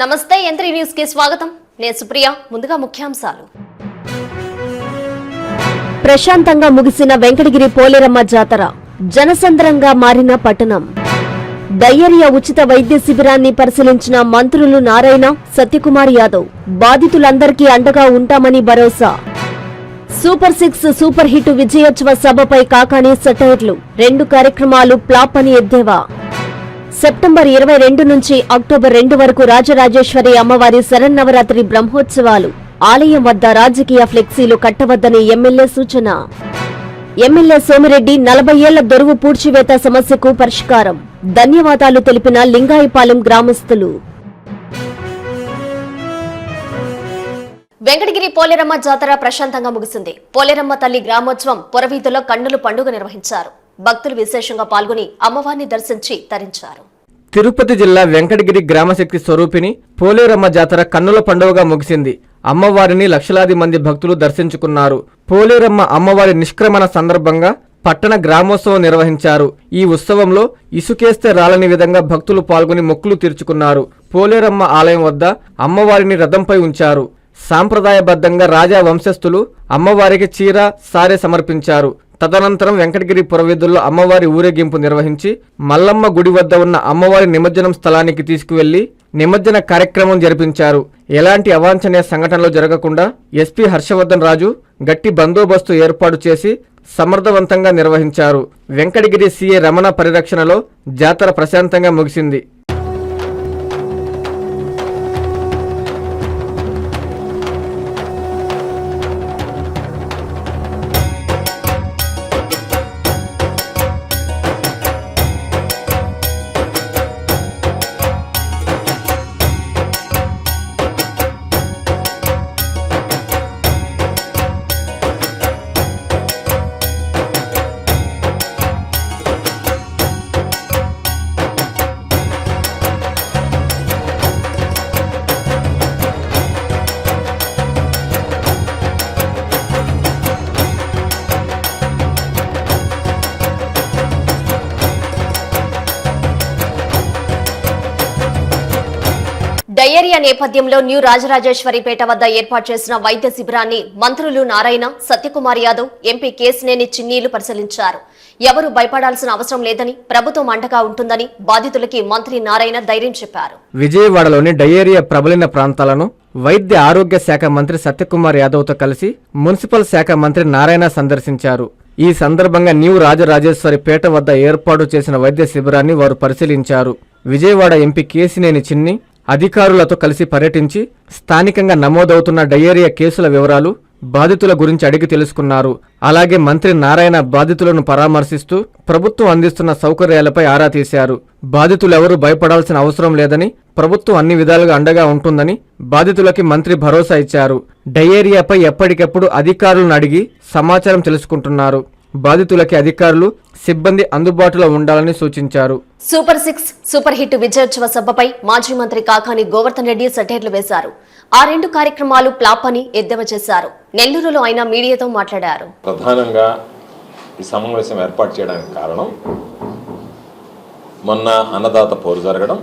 నమస్తే ఎంత్రీ న్యూస్కి స్వాగతం. నేను సుప్రియ ముందుగా ముఖ్యాంశాలు. ప్రశాంతంగా ముగిసిన వెంకటగిరి పోలేరమ్మ జాతర జనసంద్రంగా మారిన పట్టణం. డయేరియా ఉచిత వైద్య శిబిరాన్ని పరిశీలించిన మంత్రులు నారాయణ సత్యకుమార్ యాదవ్ బాధితులందరికీ అండగా ఉంటామని భరోసా. సూపర్ సిక్స్ సూపర్ హిట్ విజయోత్సవ సభపై కాకాని సెటైర్లు రెండు కార్యక్రమాలు ప్లాప్ అని ఎద్దేవా. సెప్టెంబర్ ఇరవై రెండు నుంచి అక్టోబర్ రెండు వరకు రాజరాజేశ్వరి అమ్మవారి శరన్నవరాత్రి బ్రహ్మోత్సవాలు. ఆలయం వద్ద రాజకీయ ఫ్లెక్సీలు కట్టవద్దని ఎమ్మెల్యే సూచన. ఎమ్మెల్యే సోమిరెడ్డి నలభై ఏళ్ళ దొరువు పూడ్చివేత సమస్యకు పరిష్కారం. ధన్యవాదాలు తెలిపిన లింగాయపాలెం గ్రామస్తులు. వెంకటగిరి పోలేరమ్మ జాతర ప్రశాంతంగా ముగిసింది. పోలేరమ్మ తల్లి గ్రామోత్సవం పొరవీధిలో కన్నులు పండుగ నిర్వహించారు. భక్తులు విశేషంగా పాల్గొని అమ్మవారిని దర్శించి తరించారు. తిరుపతి జిల్లా వెంకటగిరి గ్రామశక్తి స్వరూపిణి పోలేరమ్మ జాతర కన్నుల పండుగగా ముగిసింది. అమ్మవారిని లక్షలాది మంది భక్తులు దర్శించుకున్నారు. పోలేరమ్మ అమ్మవారి నిష్క్రమణ సందర్భంగా పట్టణ గ్రామోత్సవం నిర్వహించారు. ఈ ఉత్సవంలో ఇసుకేస్తే రాలని విధంగా భక్తులు పాల్గొని మొక్కులు తీర్చుకున్నారు. పోలేరమ్మ ఆలయం వద్ద అమ్మవారిని రథంపై ఉంచారు. సాంప్రదాయబద్ధంగా రాజా వంశస్థులు అమ్మవారికి చీర సారే సమర్పించారు. తదనంతరం వెంకటగిరి పురవేదుల్లో అమ్మవారి ఊరేగింపు నిర్వహించి మల్లమ్మ గుడి వద్ద ఉన్న అమ్మవారి నిమజ్జనం స్థలానికి తీసుకువెళ్ళి నిమజ్జన కార్యక్రమం జరిపించారు. ఎలాంటి అవాంఛనీయ సంఘటనలు జరగకుండా ఎస్పీ హర్షవర్ధన్ రాజు గట్టి బందోబస్తు ఏర్పాటు చేసి సమర్థవంతంగా నిర్వహించారు. వెంకటగిరి సీఏ రమణ పరిరక్షణలో జాతర ప్రశాంతంగా ముగిసింది. నేపథ్యంలో న్యూ రాజరాజేశ్వరిపేట వద్ద ఏర్పాటు చేసిన వైద్య శిబిరాన్ని మంత్రులు నారాయణ సత్యకుమార్ యాదవ్ ఎంపీ కేసినేని చిన్నీలు పరిశీలించారు. ఎవరు భయపడాల్సిన అవసరం లేదని ప్రభుత్వం అండగా ఉంటుందని బాధితులకి మంత్రి నారాయణ ధైర్యం చెప్పారు. విజయవాడలోని డయేరియా ప్రబలిన ప్రాంతాలను వైద్య ఆరోగ్య శాఖ మంత్రి సత్యకుమార్ యాదవ్తో కలిసి మున్సిపల్ శాఖ మంత్రి నారాయణ సందర్శించారు. ఈ సందర్భంగా న్యూ రాజరాజేశ్వరి పేట వద్ద ఏర్పాటు చేసిన వైద్య శిబిరాన్ని వారు పరిశీలించారు. విజయవాడ ఎంపీ కేసినేని చిన్ని అధికారులతో కలిసి పర్యటించి స్థానికంగా నమోదవుతున్న డయేరియా కేసుల వివరాలు బాధితుల గురించి అడిగి తెలుసుకున్నారు. అలాగే మంత్రి నారాయణ బాధితులను పరామర్శిస్తూ ప్రభుత్వం అందిస్తున్న సౌకర్యాలపై ఆరా తీశారు. బాధితులెవరూ భయపడాల్సిన అవసరం లేదని ప్రభుత్వం అన్ని విధాలుగా అండగా ఉంటుందని బాధితులకి మంత్రి భరోసా ఇచ్చారు. డయేరియాపై ఎప్పటికెప్పుడు అధికారులను అడిగి సమాచారం తెలుసుకుంటున్నారు. బాధితులకి అధికారులు సిబ్బంది అందుబాటులో ఉండాలని సూచించారు. సూపర్ సిక్స్ సూపర్ హిట్ విజయోత్సవ సభపై మాజీ మంత్రి కాకాని గోవర్ధన్ రెడ్డి సెటైర్లు వేశారు. ఆ రెండు కార్యక్రమాలు ప్లాప్ అని ఎద్దేవా చేశారు. నెల్లూరులో ఆయన మీడియాతో మాట్లాడారు. ప్రధానంగా ఈ సమావేశం ఏర్పాటు చేయడానికి కారణం మొన్న అన్నదాత పోరు జరగడం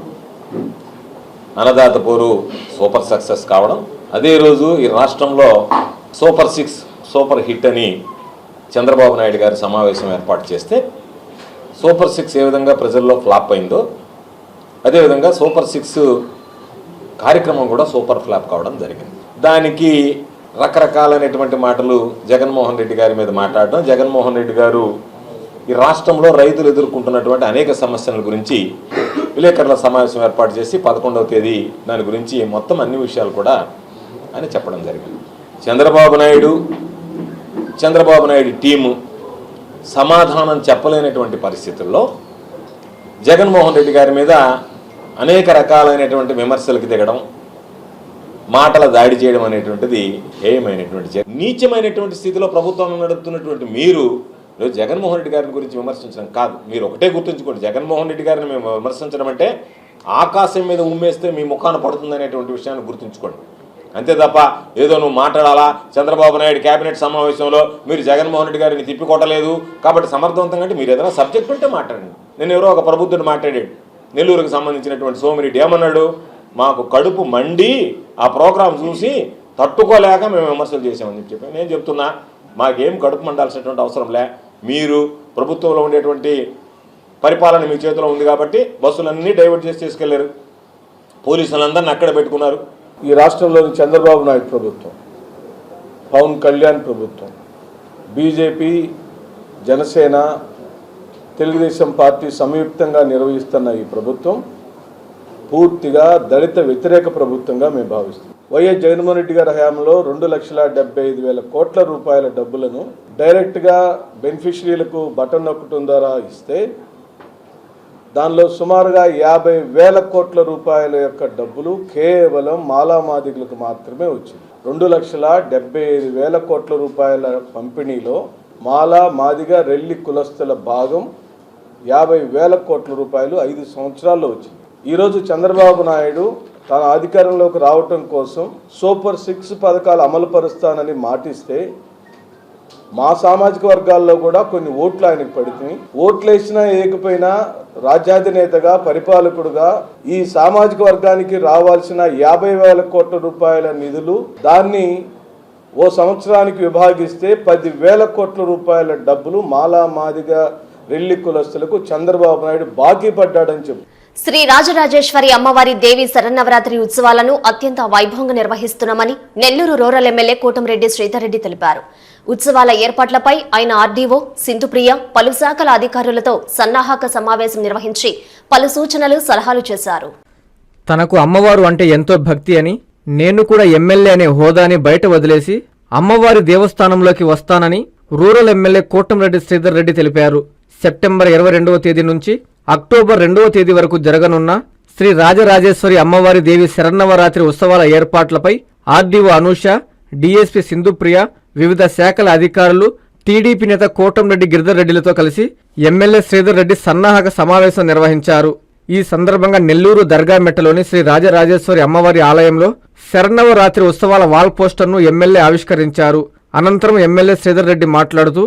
అన్నదాత పోరు సూపర్ సక్సెస్ కావడం. అదే రోజు ఈ రాష్ట్రంలో సూపర్ సిక్స్ సూపర్ హిట్ అని చంద్రబాబు నాయుడు గారి సమావేశం ఏర్పాటు చేస్తే సూపర్ సిక్స్ ఏ విధంగా ప్రజల్లో ఫ్లాప్ అయిందో అదేవిధంగా సూపర్ సిక్స్ కార్యక్రమం కూడా సూపర్ ఫ్లాప్ కావడం జరిగింది. దానికి రకరకాలైనటువంటి మాటలు జగన్మోహన్ రెడ్డి గారి మీద మాట్లాడడం జగన్మోహన్ రెడ్డి గారు ఈ రాష్ట్రంలో రైతులు ఎదుర్కొంటున్నటువంటి అనేక సమస్యల గురించి విలేకరుల సమావేశం ఏర్పాటు చేసి పదకొండవ తేదీ దాని గురించి మొత్తం అన్ని విషయాలు కూడా అని చెప్పడం జరిగింది. చంద్రబాబు నాయుడు చంద్రబాబు నాయుడు టీము సమాధానం చెప్పలేనటువంటి పరిస్థితుల్లో జగన్మోహన్ రెడ్డి గారి మీద అనేక రకాలైనటువంటి విమర్శలకు దిగడం మాటల దాడి చేయడం అనేటువంటిది హేయమైనటువంటి నీచమైనటువంటి స్థితిలో ప్రభుత్వం నడుపుతున్నటువంటి మీరు జగన్మోహన్ రెడ్డి గారిని గురించి విమర్శించడం కాదు. మీరు ఒకటే గుర్తుంచుకోండి. జగన్మోహన్ రెడ్డి గారిని మేము విమర్శించడం అంటే ఆకాశం మీద ఉమ్మేస్తే మీ ముఖాన పడుతుంది అనేటువంటి విషయాన్ని గుర్తుంచుకోండి. అంతే తప్ప ఏదో నువ్వు మాట్లాడాలా? చంద్రబాబు నాయుడు కేబినెట్ సమావేశంలో మీరు జగన్మోహన్ రెడ్డి గారిని తిప్పికొట్టలేదు. కాబట్టి సమర్థవంతంగా అంటే మీరు ఏదైనా సబ్జెక్ట్ ఉంటే మాట్లాడండి. నేను ఎవరో ఒక ప్రబుద్ధుడు మాట్లాడాడు. నెల్లూరుకు సంబంధించినటువంటి సోమిరెడ్డి ఏమన్నాడు? మాకు కడుపు మండి ఆ ప్రోగ్రాం చూసి తట్టుకోలేక మేము విమర్శలు చేసామని చెప్పి నేను చెప్తున్నా మాకేం కడుపు మండాల్సినటువంటి అవసరం లే. మీరు ప్రభుత్వంలో ఉండేటువంటి పరిపాలన మీ చేతిలో ఉంది కాబట్టి బస్సులన్నీ డైవర్ట్ చేసి తీసుకెళ్ళారు. పోలీసులందరినీ అక్కడ పెట్టుకున్నారు. ఈ రాష్ట్రంలోని చంద్రబాబు నాయుడు ప్రభుత్వం పవన్ కళ్యాణ్ ప్రభుత్వం బీజేపీ జనసేన తెలుగుదేశం పార్టీ సంయుక్తంగా నిర్వహిస్తున్న ఈ ప్రభుత్వం పూర్తిగా దళిత వ్యతిరేక ప్రభుత్వంగా మేము భావిస్తాం వైఎస్ జగన్మోహన్ రెడ్డి గారి హయాంలో రెండు లక్షల డెబ్బై ఐదు వేల కోట్ల రూపాయల డబ్బులను డైరెక్ట్గా బెనిఫిషరీలకు బటన్ నొక్కటం ద్వారా ఇస్తే దానిలో సుమారుగా యాభై వేల కోట్ల రూపాయల యొక్క డబ్బులు కేవలం మాలామాదిగులకు మాత్రమే వచ్చింది. రెండు లక్షల డెబ్బై ఐదు వేల కోట్ల రూపాయల పంపిణీలో మాలా మాదిగ రెల్లి కులస్తుల భాగం యాభై వేల కోట్ల రూపాయలు ఐదు సంవత్సరాల్లో వచ్చింది. ఈరోజు చంద్రబాబు నాయుడు తన అధికారంలోకి రావటం కోసం సూపర్ సిక్స్ పథకాలు అమలు పరుస్తానని మాటిస్తే మా సామాజిక వర్గాల్లో కూడా కొన్ని ఓట్లు ఆయనకు పడుతుంది ఓట్లు వేసినా వేయకపోయినా రాజ్యాధినేతగా పరిపాలకుడుగా ఈ సామాజిక వర్గానికి రావాల్సిన యాభై వేల కోట్ల రూపాయల నిధులు దాన్ని ఓ సంవత్సరానికి విభాగిస్తే పది వేల కోట్ల రూపాయల డబ్బులు మాలా మాదిగా రెల్లి కులస్తులకు చంద్రబాబు నాయుడు బాకీ పడ్డాడని చెప్పు. శ్రీ రాజరాజేశ్వరి అమ్మవారి దేవి శరన్నవరాత్రి ఉత్సవాలను అత్యంత వైభవంగా నిర్వహిస్తున్నామని నెల్లూరు రూరల్ ఎమ్మెల్యే కోటంరెడ్డి శ్రీధర్రెడ్డి తెలిపారు. ఉత్సవాల ఏర్పాట్లపై ఆయన ఆర్డీఓ సింధుప్రియ పలు శాఖల అధికారులతో సన్నాహక సమావేశం నిర్వహించి పలు సూచనలు సలహాలు చేశారు. తనకు అమ్మవారు అంటే ఎంతో భక్తి అని నేను కూడా ఎమ్మెల్యే అనే హోదాని బయట వదిలేసి అమ్మవారి దేవస్థానంలోకి వస్తానని రూరల్ ఎమ్మెల్యే కోటంరెడ్డి శ్రీధర్ రెడ్డి తెలిపారు. సెప్టెంబర్ ఇరవై రెండవ తేదీ నుంచి అక్టోబర్ రెండవ తేదీ వరకు జరగనున్న శ్రీ రాజరాజేశ్వరి అమ్మవారి దేవి శరన్నవరాత్రి ఉత్సవాల ఏర్పాట్లపై ఆర్డీఓ అనూష డిఎస్పి సింధుప్రియ వివిధ శాఖల అధికారులు టీడీపీ నేత కోటంరెడ్డి గిరిధర్ రెడ్డిలతో కలిసి ఎమ్మెల్యే శ్రీధర్ రెడ్డి సన్నాహక సమావేశం నిర్వహించారు. ఈ సందర్భంగా నెల్లూరు దర్గా మెట్టలోని శ్రీ రాజరాజేశ్వరి అమ్మవారి ఆలయంలో శరణవ రాత్రి ఉత్సవాల వాల్ పోస్టర్ను ఎమ్మెల్యే ఆవిష్కరించారు. అనంతరం ఎమ్మెల్యే శ్రీధర్ రెడ్డి మాట్లాడుతూ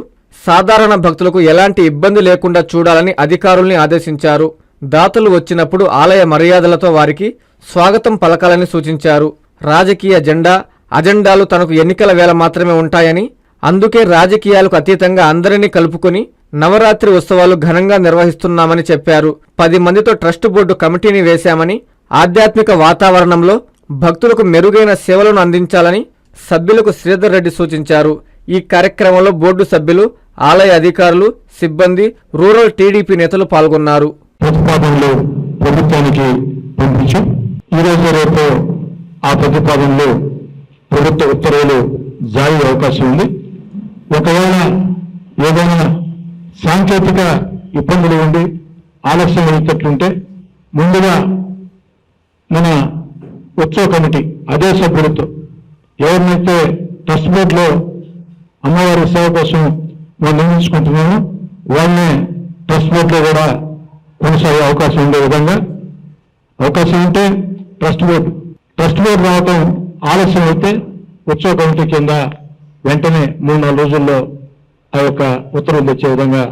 సాధారణ భక్తులకు ఎలాంటి ఇబ్బంది లేకుండా చూడాలని అధికారుల్ని ఆదేశించారు. దాతలు వచ్చినప్పుడు ఆలయ మర్యాదలతో వారికి స్వాగతం పలకాలని సూచించారు. రాజకీయ జెండా అజెండాలు తనకు ఎన్నికల వేళ మాత్రమే ఉంటాయని అందుకే రాజకీయాలకు అతీతంగా అందరినీ కలుపుకొని నవరాత్రి ఉత్సవాలు ఘనంగా నిర్వహిస్తున్నామని చెప్పారు. పది మందితో ట్రస్ట్ బోర్డు కమిటీని వేశామని ఆధ్యాత్మిక వాతావరణంలో భక్తులకు మెరుగైన సేవలను అందించాలని సభ్యులకు శ్రీధర్ రెడ్డి సూచించారు. ఈ కార్యక్రమంలో బోర్డు సభ్యులు ఆలయ అధికారులు సిబ్బంది రూరల్ టీడీపీ నేతలు పాల్గొన్నారు. ప్రతిపాదనలు ప్రభుత్వానికి ఈరోజు రేపు ఆ ప్రతిపాదనలు ప్రభుత్వ ఉత్తర్వులు జారీ అయ్యే అవకాశం ఉంది. ఒకవేళ ఏదైనా సాంకేతిక ఇబ్బందులు ఉండి ఆలస్యం అయ్యేటట్లుంటే ముందుగా మన ఉత్సవ కమిటీ అదే సభ్యులతో ఎవరినైతే ట్రస్ట్ బోర్డులో అమ్మవారి సేవ కోసం మనం నిర్మించుకుంటున్నామో వాళ్ళని ట్రస్ట్ బోర్డులో కూడా కొనసాగే అవకాశం ఉండే విధంగా అవకాశం ఉంటే ట్రస్ట్ బోర్డు. ట్రస్ట్ బోర్డు రావటం ఆలస్యం అయితే ఉత్సవ కమిటీ కింద వెంటనే మూడు నాలుగు రోజుల్లో ఆ యొక్క ఉత్తర్వులు తెచ్చే విధంగా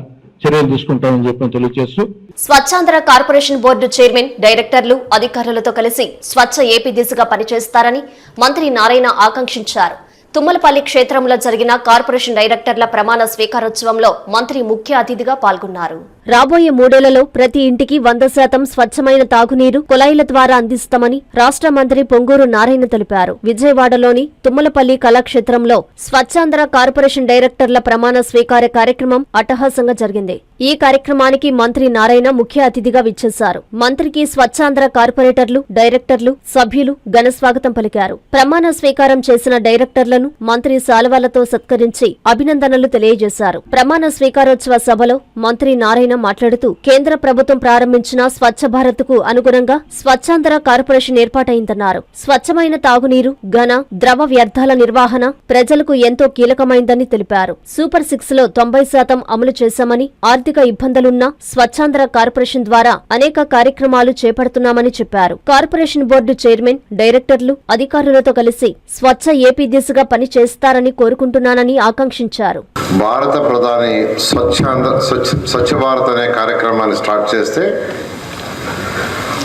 చర్యలు తీసుకుంటామని చెప్పి తెలియజేస్తూ స్వచ్ఛాంధ్ర కార్పొరేషన్ బోర్డు చైర్మన్ డైరెక్టర్లు అధికారులతో కలిసి స్వచ్ఛ ఏపీ దిశగా పనిచేస్తారని మంత్రి నారాయణ ఆకాంక్షించారు. తుమ్మలపల్లి క్షేత్రంలో జరిగిన కార్పొరేషన్ డైరెక్టర్ల ప్రమాణ స్వీకారోత్సవంలో మంత్రి ముఖ్య అతిథిగా పాల్గొన్నారు. రాబోయే మూడేళ్ళలో ప్రతి ఇంటికి వంద శాతం స్వచ్ఛమైన తాగునీరు కుళాయిల ద్వారా అందిస్తామని రాష్ట్ర మంత్రి పొంగూరు నారాయణ తెలిపారు. విజయవాడలోని తుమ్మలపల్లి కళాక్షేత్రంలో స్వచ్ఛాంధ్ర కార్పొరేషన్ డైరెక్టర్ల ప్రమాణ స్వీకార కార్యక్రమం అట్టహాసంగా జరిగింది. ఈ కార్యక్రమానికి మంత్రి నారాయణ ముఖ్య అతిథిగా విచ్చేశారు. మంత్రికి స్వచ్ఛాంధ్ర కార్పొరేటర్లు డైరెక్టర్లు సభ్యులు ఘన స్వాగతం పలికారు. ప్రమాణ స్వీకారం చేసిన డైరెక్టర్లను మంత్రి శాలువాలతో సత్కరించి అభినందనలు తెలియజేశారు. ప్రమాణ స్వీకారోత్సవ సభలో మంత్రి నారాయణ మాట్లాడుతూ కేంద్ర ప్రభుత్వం ప్రారంభించిన స్వచ్ఛ భారత్కు అనుగుణంగా స్వచ్ఛాంధ్ర కార్పొరేషన్ ఏర్పాటైందన్నారు. స్వచ్ఛమైన తాగునీరు ఘన ద్రవ వ్యర్థాల నిర్వహణ ప్రజలకు ఎంతో కీలకమైందని తెలిపారు. సూపర్ సిక్స్లో తొంభై శాతం అమలు చేశామని ఆర్థిక ఇబ్బందులున్నా స్వచ్ఛాంధ్ర కార్పొరేషన్ ద్వారా అనేక కార్యక్రమాలు చేపడుతున్నామని చెప్పారు. కార్పొరేషన్ బోర్డు చైర్మన్ డైరెక్టర్లు అధికారులతో కలిసి స్వచ్ఛ ఏపీ దిశగా పని చేస్తారని కోరుకుంటున్నానని ఆకాంక్షించారు. భారత ప్రధాని స్వచ్ఛాంధ్ర స్వచ్ఛ స్వచ్ఛ భారత్ అనే కార్యక్రమాన్ని స్టార్ట్ చేస్తే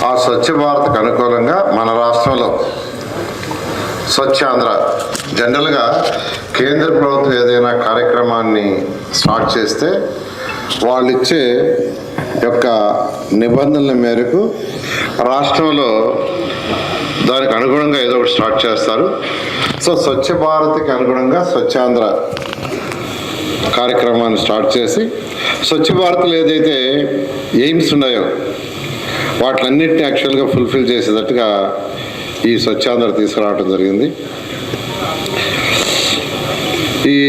ఆ స్వచ్ఛ భారత్కు అనుకూలంగా మన రాష్ట్రంలో స్వచ్ఛాంధ్ర జనరల్గా కేంద్ర ప్రభుత్వం ఏదైనా కార్యక్రమాన్ని స్టార్ట్ చేస్తే వాళ్ళు ఇచ్చే యొక్క నిబంధనల మేరకు రాష్ట్రంలో దానికి అనుగుణంగా ఏదో ఒకటి స్టార్ట్ చేస్తారు. సో స్వచ్ఛ భారత్కి అనుగుణంగా స్వచ్ఛాంధ్ర కార్యక్రమాన్ని స్టార్ట్ చేసి స్వచ్ఛ భారత్లో ఏదైతే ఎయిమ్స్ ఉన్నాయో వాటిలన్నింటినీ యాక్చువల్గా ఫుల్ఫిల్ చేసేటట్టుగా ఈ స్వచ్ఛాంధ్ర తీసుకురావడం జరిగింది. ఈ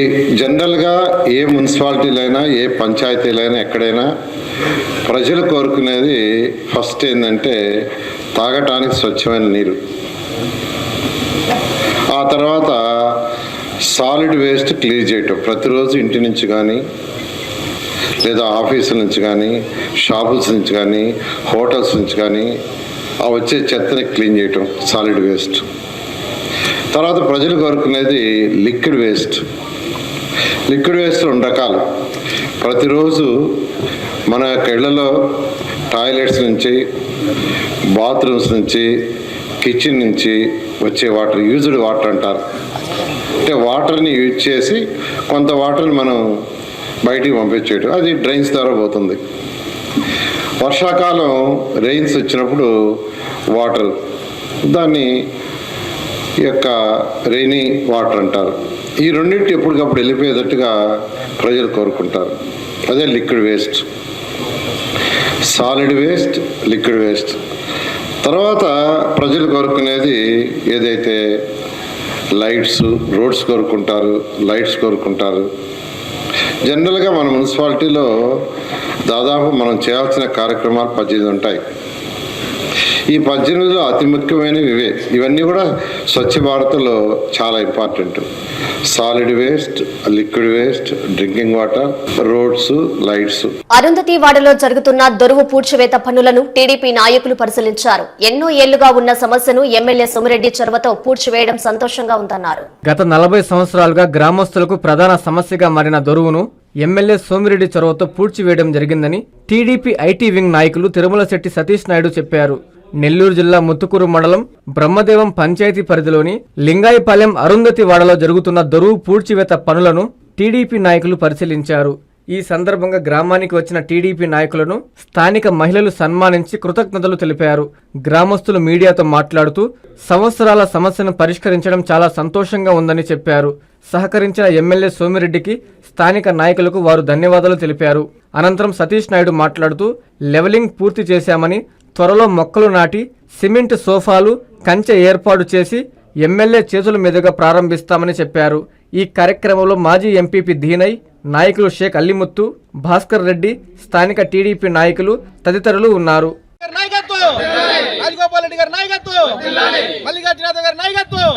జనరల్గా ఏ మున్సిపాలిటీలైనా ఏ పంచాయతీలైనా ఎక్కడైనా ప్రజలు కోరుకునేది ఫస్ట్ ఏంటంటే తాగటానికి స్వచ్ఛమైన నీరు. ఆ తర్వాత సాలిడ్ వేస్ట్ క్లియర్ చేయటం. ప్రతిరోజు ఇంటి నుంచి కానీ లేదా ఆఫీసుల నుంచి కానీ షాపుల్స్ నుంచి కానీ హోటల్స్ నుంచి కానీ ఆ వచ్చే చెత్తని క్లీన్ చేయటం సాలిడ్ వేస్ట్. తర్వాత ప్రజలు కోరుకునేది లిక్విడ్ వేస్ట్. లిక్విడ్ వేస్ట్ రెండు రకాలు. ప్రతిరోజు మన యొక్క ఇళ్ళలో టాయిలెట్స్ నుంచి బాత్రూమ్స్ నుంచి కిచెన్ నుంచి వచ్చే వాటర్ యూజ్డ్ వాటర్ అంటారు. అంటే వాటర్ని యూజ్ చేసి కొంత వాటర్ని మనం బయటికి పంపించేయటం. అది డ్రైన్స్ ద్వారా పోతుంది. వర్షాకాలం రెయిన్స్ వచ్చినప్పుడు వాటర్ దాన్ని యొక్క రెయినీ వాటర్ అంటారు. ఈ రెండింటి ఎప్పటికప్పుడు వెళ్ళిపోయేటట్టుగా ప్రజలు కోరుకుంటారు. అదే liquid waste solid waste liquid waste తర్వాత ప్రజలు కోరుకునేది ఏదైతే లైట్స్ రోడ్స్ కోరుకుంటారు లైట్స్ కోరుకుంటారు. జనరల్గా మన మున్సిపాలిటీలో దాదాపు మనం చేయాల్సిన కార్యక్రమాలు పద్దెనిమిది ఉంటాయి. ఈ పద్దెనిమిదిలో అతి ముఖ్యమైనవి ఇవే. ఇవన్నీ కూడా స్వచ్ఛ భారత్లో చాలా important. Solid waste liquid waste drinking water roads lights. Arundhati వాడలో జరుగుతున్న దొరువు పూడ్చివేత పనులను టీడీపీ నాయకులు పరిశీలించారు. ఎన్నో ఏళ్ళుగా ఉన్న సమస్యను ఎమ్మెల్యే సోమిరెడ్డి చొరవతో పూడ్చివేయడం సంతోషంగా ఉందన్నారు. గత నలభై సంవత్సరాలుగా గ్రామస్తులకు ప్రధాన సమస్యగా మారిన దొరువును ఎమ్మెల్యే సోమిరెడ్డి చొరవతో పూడ్చివేయడం జరిగిందని టీడీపీ ఐటీ వింగ్ నాయకులు తిరుమల శెట్టి సతీష్ నాయుడు చెప్పారు. నెల్లూరు జిల్లా ముత్తుకూరు మండలం బ్రహ్మదేవం పంచాయతీ పరిధిలోని లింగాయపాలెం అరుంధతి వాడలో జరుగుతున్న దొరువు పూడ్చివేత పనులను టీడీపీ నాయకులు పరిశీలించారు. ఈ సందర్భంగా గ్రామానికి వచ్చిన టీడీపీ నాయకులను స్థానిక మహిళలు సన్మానించి కృతజ్ఞతలు తెలిపారు. గ్రామస్తులు మీడియాతో మాట్లాడుతూ సంవత్సరాల సమస్యను పరిష్కరించడం చాలా సంతోషంగా ఉందని చెప్పారు. సహకరించిన ఎమ్మెల్యే సోమిరెడ్డికి స్థానిక నాయకులకు వారు ధన్యవాదాలు తెలిపారు. అనంతరం సతీష్ నాయుడు మాట్లాడుతూ లెవెలింగ్ పూర్తి చేశామని త్వరలో మొక్కలు నాటి సిమెంట్ సోఫాలు కంచె ఏర్పాటు చేసి ఎమ్మెల్యే చేతుల మీదుగా ప్రారంభిస్తామని చెప్పారు. ఈ కార్యక్రమంలో మాజీ ఎంపీపీ దీనయ్ నాయకులు షేక్ అల్లిముత్తు భాస్కర్ రెడ్డి స్థానిక టీడీపీ నాయకులు తదితరులు ఉన్నారు. గారి నాయకత్వం! రాజగోపాల్ రెడ్డి గారి నాయకత్వం! మల్లికార్జున యాదవ్ గారి నాయకత్వం!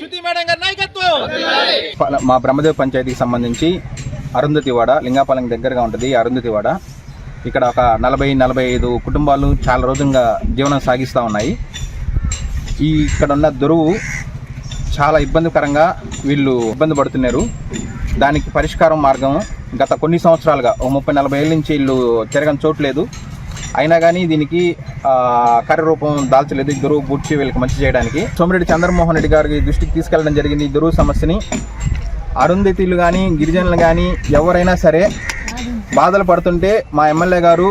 శృతి మేడం గారి నాయకత్వం! ప- మా బ్రహ్మదేవ్ పంచాయతీకి సంబంధించి అరుంధతివాడ లింగాపాలెం దగ్గరగా ఉంటుంది అరుంధతివాడ ఇక్కడ ఒక నలభై నలభై ఐదు కుటుంబాలు చాలా రోజులుగా జీవనం సాగిస్తూ ఉన్నాయి. ఈ ఇక్కడ ఉన్న దొరువు చాలా ఇబ్బందికరంగా వీళ్ళు ఇబ్బంది పడుతున్నారు. దానికి పరిష్కారం మార్గం గత కొన్ని సంవత్సరాలుగా ఓ ముప్పై నలభై ఏళ్ళ నుంచి వీళ్ళు తిరగని చోట్లేదు అయినా కానీ దీనికి కార్యరూపం దాల్చలేదు ఈ దొరువు పూడ్చి వీళ్ళకి మంచి చేయడానికి. సోమిరెడ్డి చంద్రమోహన్ రెడ్డి గారికి దృష్టికి తీసుకెళ్ళడం జరిగింది ఈ దొరువు సమస్యని. అరుంధతిలు కానీ గిరిజనులు కానీ ఎవరైనా సరే బాధలు పడుతుంటే మా ఎమ్మెల్యే గారు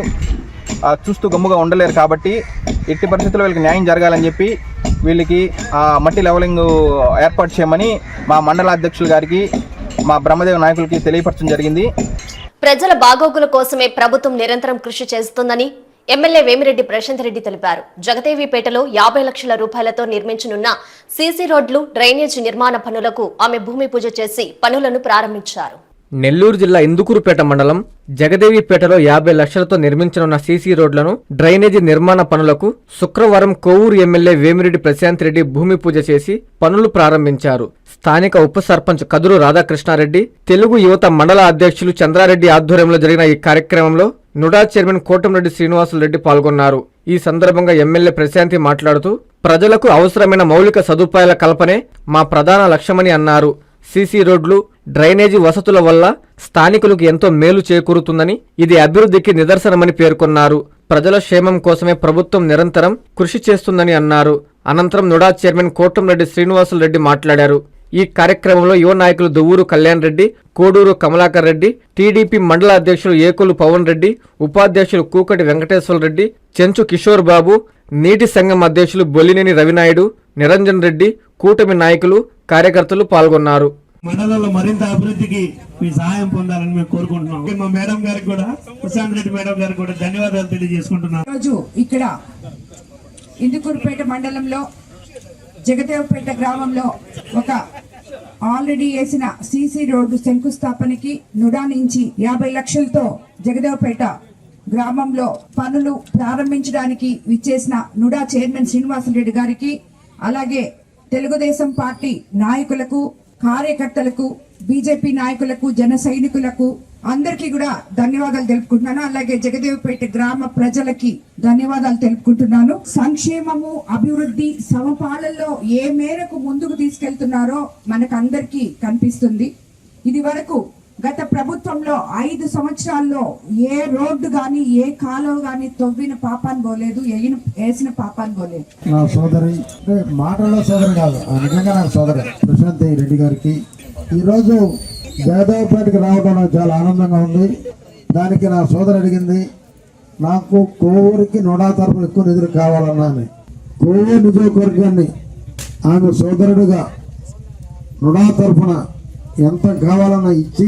చూస్తూ గమ్ముగా ఉండలేరు కాబట్టి ఎట్టి పరిస్థితుల్లో వీళ్ళకి న్యాయం జరగాలని చెప్పి వీళ్ళకి ఆ మట్టి లెవలింగ్ ఏర్పాటు చేయమని మా మండల అధ్యక్షుల గారికి మా బ్రహ్మదేవ నాయకులకి తెలియపరచడం జరిగింది. ప్రజల బాగోగుల కోసమే ప్రభుత్వం నిరంతరం కృషి చేస్తుందని ఎమ్మెల్యే వేమిరెడ్డి ప్రశాంత్ రెడ్డి తెలిపారు. జగదేవిపేటలో యాభై లక్షల రూపాయలతో నిర్మించనున్న సీసీ రోడ్లు డ్రైనేజ్ నిర్మాణ పనులకు ఆమె భూమి పూజ చేసి పనులను ప్రారంభించారు. నెల్లూరు జిల్లా ఇందుకూరుపేట మండలం జగదేవిపేటలో యాభై లక్షలతో నిర్మించనున్న సీసీ రోడ్లను డ్రైనేజీ నిర్మాణ పనులకు శుక్రవారం కోవూరు ఎమ్మెల్యే వేమిరెడ్డి ప్రశాంత్ రెడ్డి భూమి పూజ చేసి పనులు ప్రారంభించారు. స్థానిక ఉప సర్పంచ్ కదురు రాధాకృష్ణారెడ్డి తెలుగు యువత మండల అధ్యక్షులు చంద్రారెడ్డి ఆధ్వర్యంలో జరిగిన ఈ కార్యక్రమంలో నుడా చైర్మన్ కోటంరెడ్డి శ్రీనివాసులరెడ్డి పాల్గొన్నారు. ఈ సందర్భంగా ఎమ్మెల్యే ప్రశాంతి మాట్లాడుతూ ప్రజలకు అవసరమైన మౌలిక సదుపాయాల కల్పనే మా ప్రధాన లక్ష్యమని అన్నారు. సీసీ రోడ్లు డ్రైనేజీ వసతుల వల్ల స్థానికులకు ఎంతో మేలు చేకూరుతుందని ఇది అభివృద్ధికి నిదర్శనమని పేర్కొన్నారు. ప్రజల క్షేమం కోసమే ప్రభుత్వం నిరంతరం కృషి చేస్తుందని అన్నారు. అనంతరం నుడా చైర్మన్ కోటంరెడ్డి శ్రీనివాసులరెడ్డి మాట్లాడారు. ఈ కార్యక్రమంలో యువ నాయకులు దువ్వూరు కళ్యాణ్ రెడ్డి కోడూరు కమలాకర్ రెడ్డి టీడీపీ మండల అధ్యక్షులు ఏకులు పవన్ రెడ్డి ఉపాధ్యక్షులు కూకటి వెంకటేశ్వర రెడ్డి చెంచు కిషోర్ బాబు నీటి సంఘం అధ్యక్షులు బొల్లినేని రవినాయుడు నిరంజన్ రెడ్డి కూటమి నాయకులు కార్యకర్తలు పాల్గొన్నారు. మండలంలో మరింత అభివృద్ధికి మీ సహాయం పొందాలని మేము కోరుకుంటున్నాం. మా మేడం గారికి కూడా ప్రశాంత్ రెడ్డి మేడం గారికి కూడా ధన్యవాదాలు తెలియజేసుకుంటున్నాను రోజు ఇక్కడ ఇందుకూరుపేట మండలంలో జగదేవపేట గ్రామంలో ఒక ఆల్రెడీ వేసిన సీసీ రోడ్డు శంకుస్థాపనకి నుడా నుంచి యాభై లక్షలతో జగదేవపేట గ్రామంలో పనులు ప్రారంభించడానికి విచ్చేసిన నుడా చైర్మన్ శ్రీనివాసరెడ్డి గారికి అలాగే తెలుగుదేశం పార్టీ నాయకులకు కార్యకర్తలకు బీజేపీ నాయకులకు జన సైనికులకు అందరికీ కూడా ధన్యవాదాలు తెలుపుకుంటున్నాను. అలాగే జగదేవపేట గ్రామ ప్రజలకి ధన్యవాదాలు తెలుపుకుంటున్నాను. సంక్షేమము అభివృద్ధి సమపాలనలో ఏ మేరకు ముందుకు తీసుకెళ్తున్నారో మనకందరికీ కనిపిస్తుంది. ఇది వరకు గత ప్రభుత్వంలో ఐదు సంవత్సరాల్లో ఏ రోడ్డు గాని ఏ కాలువ గాని తవ్విన పాపాన్ని పోలేదు ఎగిన వేసిన పాపాన్ని పోలేదు. నా సోదరి మాటల్లో సోదరి కాదు ఆ నిజంగా నాకు సోదరి ప్రశాంత్ రెడ్డి గారికి. ఈరోజు జగదేవపేటకి రావడం నాకు చాలా ఆనందంగా ఉంది. దానికి నా సోదరు అడిగింది నాకు కోవూరికి నోడా తరపున ఎక్కువ నిధులు కావాలన్నా కోవూరు నియోజకవర్గాన్ని ఆమె సోదరుడుగా నోడా తరపున ఎంత కావాలన్నా ఇచ్చి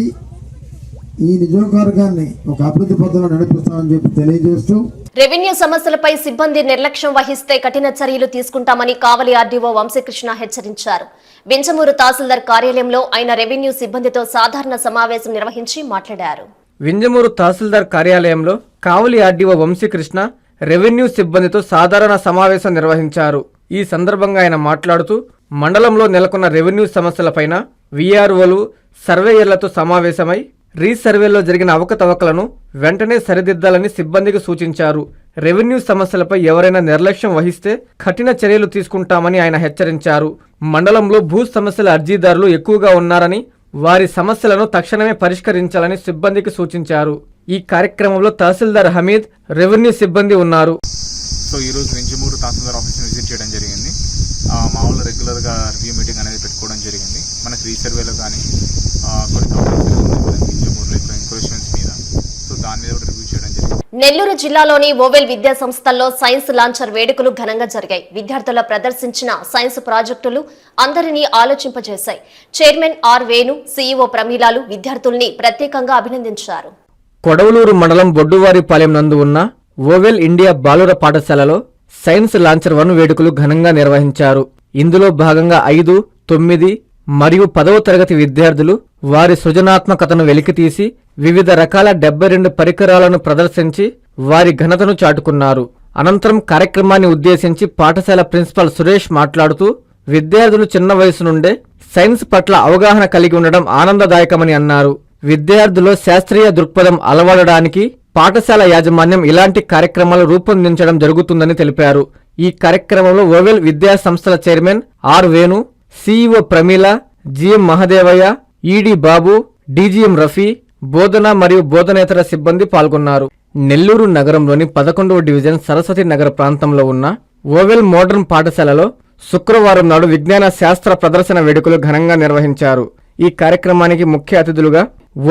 ఈ నియోజకవర్గాన్ని ఒక అభివృద్ధి పద్ధతిలో నడిపిస్తామని చెప్పి తెలియజేస్తూ రెవెన్యూ సమస్యలపై సిబ్బంది నిర్లక్ష్యం వహిస్తే కఠిన చర్యలు తీసుకుంటామని కావలి ఆర్డీఓ వంశీకృష్ణ హెచ్చరించారు. వింజమూరు తహసీల్దార్ కార్యాలయంలో ఆయన రెవెన్యూ సిబ్బందితో సాధారణ సమావేశం నిర్వహించి మాట్లాడారు. వింజమూరు తహసీల్దార్ కార్యాలయంలో కావలి ఆర్డీఓ వంశీకృష్ణ రెవెన్యూ సిబ్బందితో సాధారణ సమావేశం నిర్వహించారు. ఈ సందర్భంగా ఆయన మాట్లాడుతూ మండలంలో నెలకొన్న రెవెన్యూ సమస్యలపైన వీఆర్ఓలు సర్వేయర్లతో సమావేశమై రీసర్వేలో జరిగిన అవకతవకలను వెంటనే సరిదిద్దాలని సిబ్బందికి సూచించారు. రెవెన్యూ సమస్యలపై ఎవరైనా నిర్లక్ష్యం వహిస్తే కఠిన చర్యలు తీసుకుంటామని ఆయన హెచ్చరించారు. మండలంలో భూ సమస్యల అర్జీదారులు ఎక్కువగా ఉన్నారని వారి సమస్యలను తక్షణమే పరిష్కరించాలని సిబ్బందికి సూచించారు. ఈ కార్యక్రమంలో తహసీల్దార్ హమీద్ రెవెన్యూ సిబ్బంది ఉన్నారు. సో ఈరోజు వెంచమూరు తహసీల్దార్ ఆఫీస్ని విజిట్ చేయడం జరిగింది. ఆ, మా వాళ్ళు రెగ్యులర్గా రివ్యూ మీటింగ్ అనేది పెట్టుకోవడం జరిగింది. మనకి రీసర్వేలో కానీ కొన్ని కంపెనీస్ వెంచమూరులో ఎక్కువ ఎంక్రోచ్మెంట్స్ మీద సో దాని మీద కూడా రివ్యూ చేయడం జరిగింది నెల్లూరు జిల్లాలోని ఓవెల్ విద్యా సంస్థల్లో సైన్స్ లాంచర్ వేడుకలు ఘనంగా జరిగాయి. విద్యార్థుల ప్రదర్శించిన సైన్స్ ప్రాజెక్టులు అందరినీ ఆలోచింపజేశాయి. చైర్మన్ ఆర్ వేణు సీఈఓ ప్రమీలాలు విద్యార్థుల్ని ప్రత్యేకంగా అభినందించారు. కొడవలూరు మండలం బొడ్డువారిపాలెం నందు ఉన్న ఓవెల్ ఇండియా బాలుర పాఠశాలలో సైన్స్ లాంచర్ వన్ వేడుకలు ఘనంగా నిర్వహించారు. ఇందులో భాగంగా ఐదు తొమ్మిది మరియు పదవ తరగతి విద్యార్థులు వారి సృజనాత్మకతను వెలికితీసి వివిధ రకాల డెబ్బై రెండు పరికరాలను ప్రదర్శించి వారి ఘనతను చాటుకున్నారు. అనంతరం కార్యక్రమాన్ని ఉద్దేశించి పాఠశాల ప్రిన్సిపల్ సురేష్ మాట్లాడుతూ విద్యార్థులు చిన్న వయసు నుండే సైన్స్ పట్ల అవగాహన కలిగి ఉండడం ఆనందదాయకమని అన్నారు. విద్యార్థుల్లో శాస్త్రీయ దృక్పథం అలవడడానికి పాఠశాల యాజమాన్యం ఇలాంటి కార్యక్రమాలు రూపొందించడం జరుగుతుందని తెలిపారు. ఈ కార్యక్రమంలో ఓవెల్ విద్యా సంస్థల chairman R Venu CEO Pramila GM Mahadevaiah ED Babu DGM Rafi బోధన మరియు బోధనేతర సిబ్బంది పాల్గొన్నారు. నెల్లూరు నగరంలోని పదకొండవ డివిజన్ సరస్వతి నగర ప్రాంతంలో ఉన్న ఓవెల్ మోడర్న్ పాఠశాలలో శుక్రవారం నాడు విజ్ఞాన శాస్త్ర ప్రదర్శన వేడుకలు ఘనంగా నిర్వహించారు. ఈ కార్యక్రమానికి ముఖ్య అతిథులుగా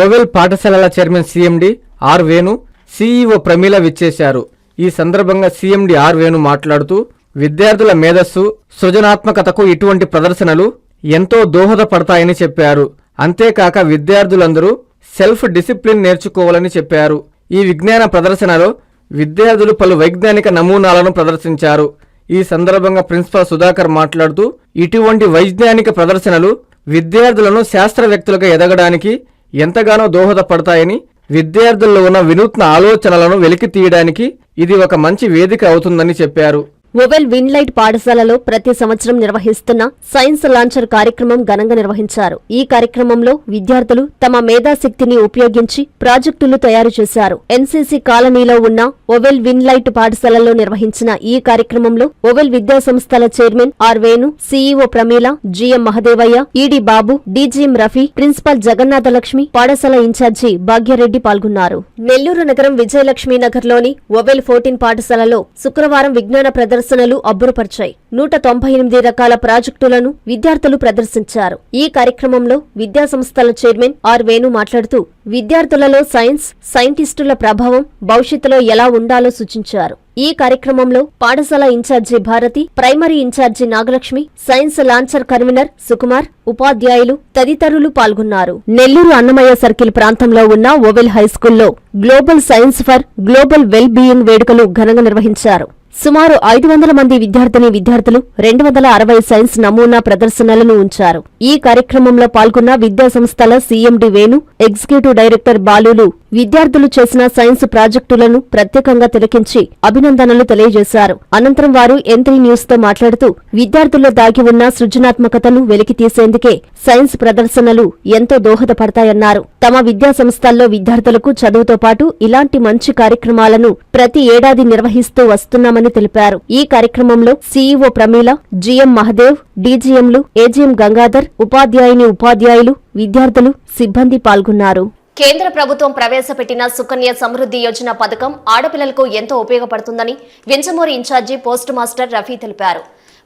ఓవెల్ పాఠశాలల chairman CMD R Venu CEO Pramila విచ్చేశారు. ఈ సందర్భంగా సీఎండి ఆర్ వేణు మాట్లాడుతూ విద్యార్థుల మేధస్సు సృజనాత్మకతకు ఇటువంటి ప్రదర్శనలు ఎంతో దోహదపడతాయని చెప్పారు. అంతేకాక విద్యార్థులందరూ సెల్ఫ్ డిసిప్లిన్ నేర్చుకోవాలని చెప్పారు. ఈ విజ్ఞాన ప్రదర్శనలో విద్యార్థులు పలు వైజ్ఞానిక నమూనాలను ప్రదర్శించారు. ఈ సందర్భంగా ప్రిన్సిపల్ సుధాకర్ మాట్లాడుతూ ఇటువంటి వైజ్ఞానిక ప్రదర్శనలు విద్యార్థులను శాస్త్రవేత్తలుగా ఎదగడానికి ఎంతగానో దోహదపడతాయని విద్యార్థుల్లో ఉన్న వినూత్న ఆలోచనలను వెలికి తీయడానికి ఇది ఒక మంచి వేదిక అవుతుందని చెప్పారు. ఓవెల్ విన్లైట్ పాఠశాలలో ప్రతి సంవత్సరం నిర్వహిస్తున్న సైన్స్ లాంచర్ కార్యక్రమం ఘనంగా నిర్వహించారు. ఈ కార్యక్రమంలో విద్యార్థులు తమ మేధాశక్తిని ఉపయోగించి ప్రాజెక్టులు తయారు చేశారు. ఎన్సీసీ కాలనీలో ఉన్న ఓవెల్ విన్లైట్ పాఠశాలలో నిర్వహించిన ఈ కార్యక్రమంలో ఒవెల్ విద్యా సంస్థల chairman R Venu CEO Pramila GM Mahadevaiah ED Babu DGM Rafi principal Jagannathalakshmi పాఠశాల ఇన్ఛార్జి భాగ్యరెడ్డి పాల్గొన్నారు. నెల్లూరు నగరం విజయలక్ష్మి నగర్లోని ఒవెల్ ఫోర్టీన్ పాఠశాలలో శుక్రవారం విజ్ఞాన ప్రదర్శన ప్రదర్శనలు అబ్బురపరిచాయి. నూట తొంభై ఎనిమిది రకాల ప్రాజెక్టులను విద్యార్థులు ప్రదర్శించారు. ఈ కార్యక్రమంలో విద్యా సంస్థల చైర్మన్ ఆర్ వేణు మాట్లాడుతూ విద్యార్థులలో సైన్స్ సైంటిస్టుల ప్రభావం భవిష్యత్తులో ఎలా ఉండాలో సూచించారు. ఈ కార్యక్రమంలో పాఠశాల in-charge Bharati primary in-charge Nagalakshmi science launcher convener Sukumar ఉపాధ్యాయులు తదితరులు పాల్గొన్నారు. నెల్లూరు అన్నమయ్య సర్కిల్ ప్రాంతంలో ఉన్న oval హైస్కూల్లో global science for global well being వేడుకలు ఘనంగా నిర్వహించారు. సుమారు ఐదు వందల మంది విద్యార్థిని విద్యార్థులు రెండు వందల అరవై సైన్స్ నమూనా ప్రదర్శనలను ఉంచారు. ఈ కార్యక్రమంలో పాల్గొన్న విద్యా సంస్థల సీఎండి వేణు ఎగ్జిక్యూటివ్ డైరెక్టర్ బాలులు విద్యార్థులు చేసిన సైన్స్ ప్రాజెక్టులను ప్రత్యేకంగా తిలకించి అభినందనలు తెలియజేశారు. అనంతరం వారు ఎంత్రీ న్యూస్తో మాట్లాడుతూ విద్యార్థుల్లో దాగి ఉన్న సృజనాత్మకతను వెలికి తీసేందుకే సైన్స్ ప్రదర్శనలు ఎంతో దోహదపడతాయన్నారు. తమ విద్యాసంస్థల్లో విద్యార్థులకు చదువుతో పాటు ఇలాంటి మంచి కార్యక్రమాలను ప్రతి ఏడాది నిర్వహిస్తూ వస్తున్నామని తెలిపారు. ఈ కార్యక్రమంలో సీఈఓ ప్రమీల జీఎం మహదేవ్ డీజీఎంలు ఏజీఎం గంగాధర్ ఉపాధ్యాయుని ఉపాధ్యాయులు విద్యార్థులు సిబ్బంది పాల్గొన్నారు. కేంద్ర ప్రభుత్వం ప్రవేశపెట్టిన సుకన్య సమృద్ధి యోజన పథకం ఆడపిల్లలకు ఎంతో ఉపయోగపడుతుందని Vinjamuri incharge post master Rafi తెలిపారు.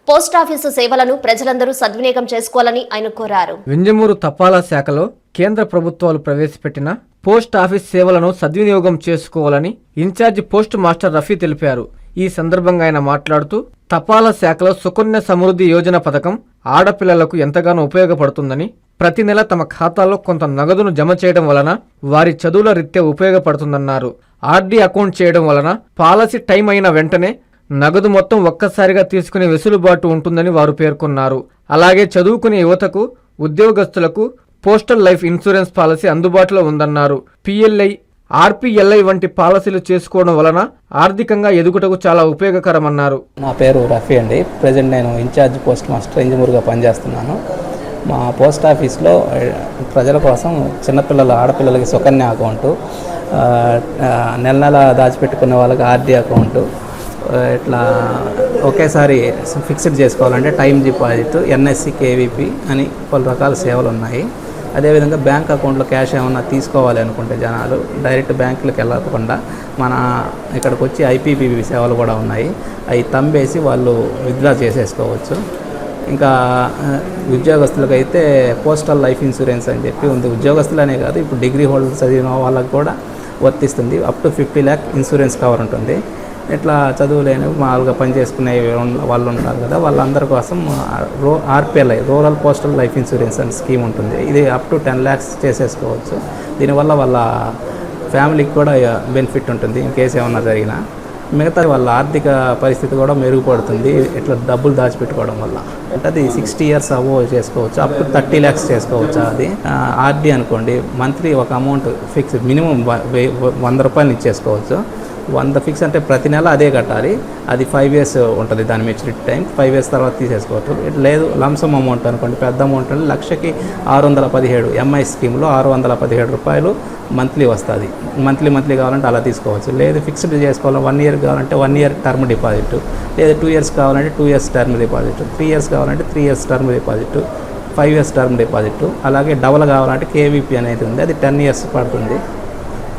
పోస్టాఫీసు సేవలను ప్రజలందరూ సద్వినియోగం చేసుకోవాలని ఆయన కోరారు. వింజమూరు తపాలా శాఖలో కేంద్ర ప్రభుత్వాలు ప్రవేశపెట్టిన పోస్ట్ ఆఫీస్ సేవలను సద్వినియోగం చేసుకోవాలని ఇన్ఛార్జి పోస్ట్ మాస్టర్ రఫీ తెలిపారు. ఈ సందర్భంగా ఆయన మాట్లాడుతూ తపాలా శాఖలో సుకన్య సమృద్ధి యోజన పథకం ఆడపిల్లలకు ఎంతగానో ఉపయోగపడుతుందని ప్రతి నెల తమ ఖాతాలో కొంత నగదును జమ చేయడం వలన వారి చదువుల రీత్యా ఉపయోగపడుతుందన్నారు. ఆర్డీ అకౌంట్ చేయడం వలన పాలసీ టైం అయిన వెంటనే నగదు మొత్తం ఒక్కసారిగా తీసుకునే వెసులుబాటు ఉంటుందని వారు పేర్కొన్నారు. అలాగే చదువుకునే యువతకు ఉద్యోగస్తులకు పోస్టల్ లైఫ్ ఇన్సూరెన్స్ పాలసీ అందుబాటులో ఉందన్నారు. పిఎల్ఐ ఆర్పిఎల్ఐ వంటి పాలసీలు చేసుకోవడం వలన ఆర్థికంగా ఎదుగుటకు చాలా ఉపయోగకరమన్నారు. నా పేరు రఫీ అండి. ప్రజెంట్ నేను ఇన్ఛార్జ్ పోస్ట్ మాస్టర్ ఇంజమూరుగా పనిచేస్తున్నాను. మా పోస్ట్ ఆఫీస్లో ప్రజల కోసం చిన్నపిల్లల ఆడపిల్లలకి సుకన్య అకౌంటు నెల నెల దాచిపెట్టుకున్న వాళ్ళకి ఆర్డీ అకౌంటు ఇట్లా ఒకేసారి ఫిక్స్డ్ చేసుకోవాలంటే టైం డిపాజిట్ ఎన్ఎస్సి కేవీపీ అని పలు రకాల సేవలు ఉన్నాయి అదేవిధంగా బ్యాంక్ అకౌంట్లో క్యాష్ ఏమన్నా తీసుకోవాలి అనుకుంటే జనాలు డైరెక్ట్ బ్యాంకులకు వెళ్ళకుండా మన ఇక్కడికి వచ్చి ఐపీపీబీ సేవలు కూడా ఉన్నాయి. అవి తంబేసి వాళ్ళు విత్డ్రా చేసేసుకోవచ్చు. ఇంకా ఉద్యోగస్తులకైతే పోస్టల్ లైఫ్ ఇన్సూరెన్స్ అని చెప్పి ఉంది. ఉద్యోగస్తులనే కాదు ఇప్పుడు డిగ్రీ హోల్డర్స్ చదివిన వాళ్ళకి కూడా వర్తిస్తుంది. Up to fifty lakh insurance cover ఉంటుంది. ఇట్లా చదువులేని మామూలుగా పనిచేసుకునే వాళ్ళు ఉంటారు కదా వాళ్ళందరి కోసం రో RPLI rural postal life insurance అని స్కీమ్ ఉంటుంది. ఇది అప్ టు టెన్ ల్యాక్స్ చేసేసుకోవచ్చు. దీనివల్ల వాళ్ళ ఫ్యామిలీకి కూడా బెనిఫిట్ ఉంటుంది ఇన్ కేసు ఏమన్నా జరిగినా. మిగతా వాళ్ళ ఆర్థిక పరిస్థితి కూడా మెరుగుపడుతుంది ఇట్లా డబ్బులు దాచిపెట్టుకోవడం వల్ల. అంటే అది సిక్స్టీ ఇయర్స్ అబో చేసుకోవచ్చు అప్ టు థర్టీ ల్యాక్స్ చేసుకోవచ్చు అది? ఆర్డీ అనుకోండి మంత్లీ ఒక అమౌంట్ ఫిక్స్ మినిమం వంద రూపాయలు ఇచ్చేసుకోవచ్చు. వంద ఫిక్స్ అంటే ప్రతి నెల అదే కట్టాలి. అది ఫైవ్ ఇయర్స్ ఉంటుంది దాని మెచ్యూరిటీ టైం ఫైవ్ ఇయర్స్ తర్వాత తీసేసుకోవచ్చు. లేదు లంసమ్ అమౌంట్ అనుకోండి పెద్ద అమౌంట్ అంటే లక్షకి ఆరు వందల పదిహేడు ఎంఐ స్కీమ్లో ఆరు వందల పదిహేడు రూపాయలు మంత్లీ వస్తుంది. మంత్లీ మంత్లీ కావాలంటే అలా తీసుకోవచ్చు. లేదు ఫిక్స్డ్ చేసుకోవాలి వన్ ఇయర్ కావాలంటే వన్ ఇయర్ టర్మ్ డిపాజిట్ లేదా టూ ఇయర్స్ కావాలంటే two years term deposit three years కావాలంటే three years term deposit five years term deposit అలాగే డబల్ కావాలంటే కేవీపీ అనేది ఉంది. అది టెన్ ఇయర్స్ పడుతుంది.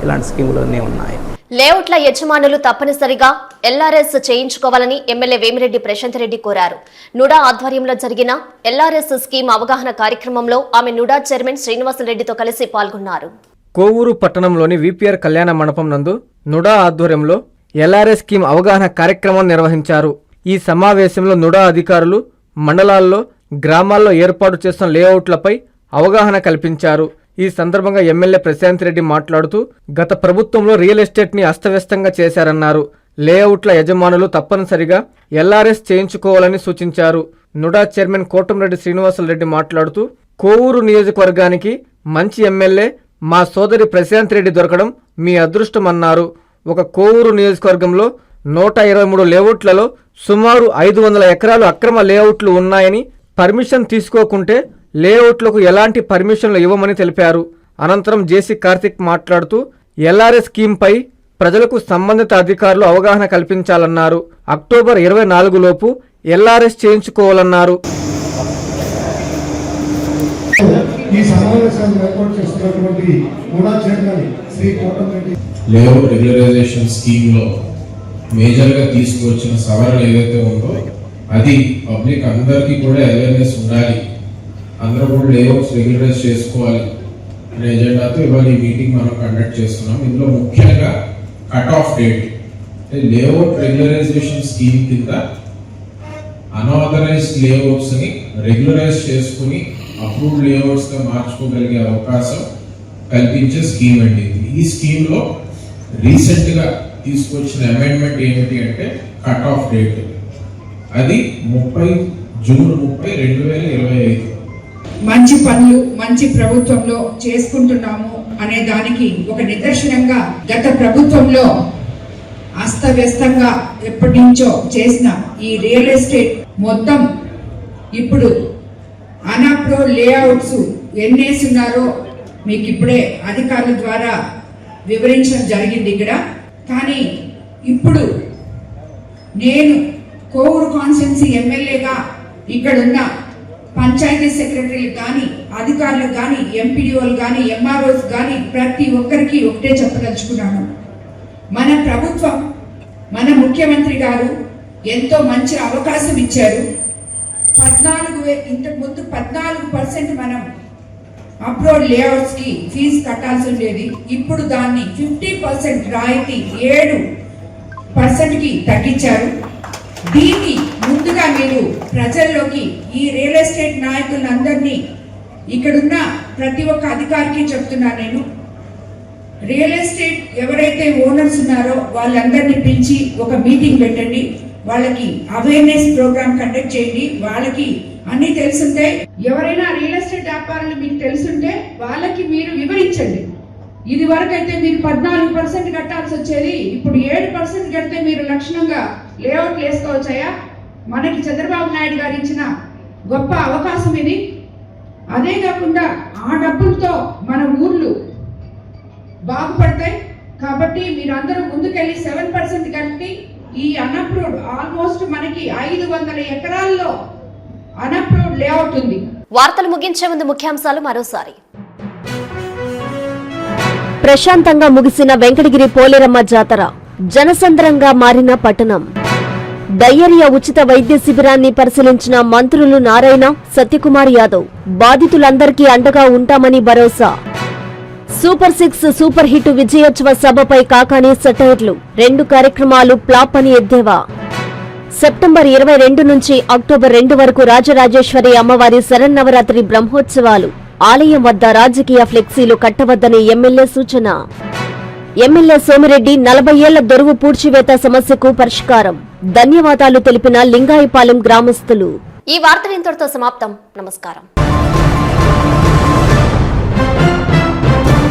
ఇలాంటి స్కీములు అన్నీ ఉన్నాయి. లేఅవుట్ల యజమానులు తప్పనిసరిగా ఎల్ఆర్ఎస్ చేయించుకోవాలని ఎమ్మెల్యే వేమిరెడ్డి ప్రశాంత్ రెడ్డి కోరారు. నుడా ఆధ్వర్యంలో జరిగిన ఎల్ఆర్ఎస్ స్కీమ్ అవగాహన కార్యక్రమంలో ఆమె నుడా చైర్మన్ శ్రీనివాసరెడ్డితో కలిసి పాల్గొన్నారు. కోవూరు పట్టణంలోని విపిఆర్ కళ్యాణ మండపం నందు నుడా ఆధ్వర్యంలో ఎల్ఆర్ఎస్ స్కీమ్ అవగాహన కార్యక్రమం నిర్వహించారు. ఈ సమావేశంలో నుడా అధికారులు మండలాల్లో గ్రామాల్లో ఏర్పాటు చేస్తున్న లేఅవుట్లపై అవగాహన కల్పించారు. ఈ సందర్భంగా ఎమ్మెల్యే ప్రశాంత్ రెడ్డి మాట్లాడుతూ గత ప్రభుత్వంలో రియల్ ఎస్టేట్ని అస్తవ్యస్తంగా చేశారన్నారు. లేఅవుట్ల యజమానులు తప్పనిసరిగా ఎల్ఆర్ఎస్ చేయించుకోవాలని సూచించారు. నుడా చైర్మన్ కోటంరెడ్డి శ్రీనివాసులరెడ్డి మాట్లాడుతూ కోవూరు నియోజకవర్గానికి మంచి ఎమ్మెల్యే మా సోదరి ప్రశాంత్ రెడ్డి దొరకడం మీ అదృష్టమన్నారు. ఒక కోవూరు నియోజకవర్గంలో నూట ఇరవై మూడు లేఅవుట్లలో సుమారు ఐదు వందల ఎకరాలు అక్రమ లేఅవుట్లు ఉన్నాయని పర్మిషన్ తీసుకోకుంటే లేఅవుట్లకు ఎలాంటి పర్మిషన్లు ఇవ్వమని తెలిపారు. అనంతరం జేసీ కార్తిక్ మాట్లాడుతూ ఎల్ఆర్ఎస్ స్కీమ్పై ప్రజలకు సంబంధిత అధికారులు అవగాహన కల్పించాలన్నారు. అక్టోబర్ ఇరవై నాలుగులోపు ఎల్ఆర్ఎస్ చేయించుకోవాలన్నారు. ఈ సమావేశాన్ని ఏర్పాటు చేస్తున్నటువంటి కూడా chairman Shri Kotamireddy layout regularisation స్కీమ్లో మేజర్గా తీసుకువచ్చిన సవరణ ఏదైతే ఉందో అది పబ్లిక్ అందరికీ కూడా అవేర్నెస్ ఉండాలి. అందరూ కూడా లేఅవుట్స్ రెగ్యులరైజ్ చేసుకోవాలి అనే ఎజెండాతో ఇవాళ ఈ మీటింగ్ మనం కండక్ట్ చేస్తున్నాం. ఇందులో ముఖ్యంగా cut off date layout regularisation scheme కింద అన్ఆథరైజ్డ్ లేఅవుట్స్ని రెగ్యులరైజ్ చేసుకుని అప్రూవ్డ్ లేఅవుట్స్గా మార్చుకోగలిగే అవకాశం కల్పించే స్కీమ్ అండి ఈ స్కీమ్లో రీసెంట్గా తీసుకొచ్చిన అమెండ్మెంట్ ఏమిటి అంటే కట్ ఆఫ్ డేట్ అది ముప్పై జూన్ ముప్పై రెండు వేల ఇరవై ఐదు. మంచి పనులు మంచి ప్రభుత్వంలో చేసుకుంటున్నాము అనే దానికి ఒక నిదర్శనంగా గత ప్రభుత్వంలో అస్తవ్యస్తంగా ఎప్పటి నుంచో చేసిన ఈ రియల్ ఎస్టేట్ మొత్తం ఇప్పుడు అనాప్రో లేఅవుట్స్ ఎన్నేస్తున్నారో మీకు ఇప్పుడే అధికారుల ద్వారా వివరించడం జరిగింది ఇక్కడ. కానీ ఇప్పుడు నేను కోవూరు కాన్స్టిట్యున్సీ ఎమ్మెల్యేగా ఇక్కడున్న పంచాయతీ సెక్రటరీలు కానీ అధికారులు కానీ ఎంపీడీఓలు కానీ ఎంఆర్ఓస్ కానీ ప్రతి ఒక్కరికి ఒకటే చెప్పదలుచుకున్నాను. మన ప్రభుత్వం మన ముఖ్యమంత్రి గారు ఎంతో మంచి అవకాశం ఇచ్చారు. పద్నాలుగు వే ఇంతకు ముందు పద్నాలుగు పర్సెంట్ మనం అప్రోడ్ లేఅవుట్స్కి ఫీజు కట్టాల్సి ఉండేది. ఇప్పుడు దాన్ని ఫిఫ్టీ పర్సెంట్ రాయితీ ఏడు పర్సెంట్కి తగ్గించారు. దీన్ని ముందుగా మీరు ప్రజల్లోకి ఈ రియల్ ఎస్టేట్ నాయకులందరినీ ఇక్కడున్న ప్రతి ఒక్క అధికారికి చెప్తున్నా నేను. రియల్ ఎస్టేట్ ఎవరైతే ఓనర్స్ ఉన్నారో వాళ్ళందరినీ పిలిచి ఒక మీటింగ్ పెట్టండి. వాళ్ళకి అవేర్నెస్ ప్రోగ్రామ్ కండక్ట్ చేయండి. వాళ్ళకి అన్ని తెలుసుంటాయి ఎవరైనా రియల్ ఎస్టేట్ వ్యాపారాలు మీకు తెలుసుంటే వాళ్ళకి మీరు వివరించండి. ఇది వరకు అయితే మీరు పద్నాలుగు పర్సెంట్ కట్టాల్సి వచ్చేది ఇప్పుడు ఏడు పర్సెంట్ కడితే మీరు లక్షణంగా లేఅవుట్లు వేసుకోవచ్చాయా మనకి చంద్రబాబు నాయుడు గారు ఇచ్చిన గొప్ప అవకాశం ఇది. అదే కాకుండా ఆ డబ్బులతో మన ఊర్లు బాగుపడతాయి. కాబట్టి మీరందరూ ముందుకెళ్ళి సెవెన్ పర్సెంట్ కట్టి ఈ అన్అప్రూవ్డ్ ఆల్మోస్ట్ మనకి ఐదు వందల ఎకరాల్లో అన్అప్రూవ్డ్ లేఅవుట్ ఉంది. వార్తలు ముగించే ముందు ముఖ్యాంశాలు మరోసారి. ప్రశాంతంగా ముగిసిన వెంకటగిరి పోలేరమ్మ జాతర జనసంద్రంగా మారిన పట్టణం. డయేరియా ఉచిత వైద్య శిబిరాన్ని పరిశీలించిన మంత్రులు నారాయణ సత్యకుమార్ యాదవ్. బాధితులందరికీ అండగా ఉంటామని భరోసా. సూపర్ సిక్స్ సూపర్ హిట్ విజయోత్సవ సభపై కాకాని సెటైర్లు. రెండు కార్యక్రమాలు ప్లాప్ అని ఎద్దేవా. సెప్టెంబర్ ఇరవై రెండు నుంచి అక్టోబర్ రెండు వరకు రాజరాజేశ్వరి అమ్మవారి శరన్నవరాత్రి బ్రహ్మోత్సవాలు. ఆలయం వద్ద రాజకీయ ఫ్లెక్సీలు కట్టవద్దని ఎమ్మెల్యే సూచన. ఎమ్మెల్యే సోమిరెడ్డి నలభై ఏళ్ళ దొరువు పూడ్చివేత సమస్యకు పరిష్కారం. ధన్యవాదాలు తెలిపిన లింగాయపాలెం గ్రామస్తులు. ఈ వార్తలు ఇంతటితో సమాప్తం. నమస్కారం.